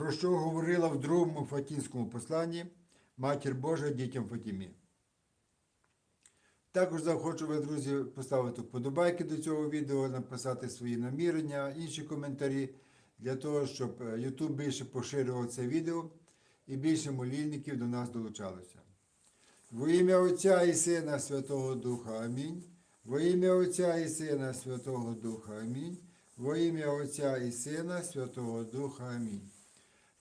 про що говорила в другому Фатінському посланні Матір Божа дітям Фатімі. Також захочу вас, друзі, поставити вподобайки до цього відео, написати свої намірення, інші коментарі, для того, щоб е, YouTube більше поширював це відео і більше молільників до нас долучалося. Во ім'я Отця і Сина Святого Духа Амінь. Во ім'я Отця і Сина Святого Духа Амінь. Во ім'я Отця і Сина Святого Духа Амінь.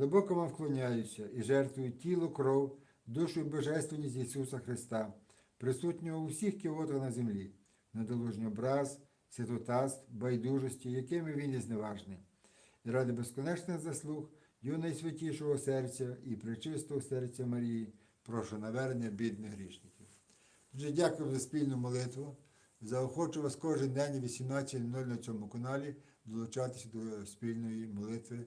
глибоко вам вклоняюся і жертвую тіло, кров, душу і божественність Ісуса Христа, присутнього у всіх кивотах на землі, недолужній образ, святотатств, байдужості, якими він є зневажний. І ради безконечних заслуг Його найсвятішого серця і пречистого серця Марії, прошу навернення бідних грішників. Отже, дякую за спільну молитву. Заохочу вас кожен день о 18.00 на цьому каналі долучатися до спільної молитви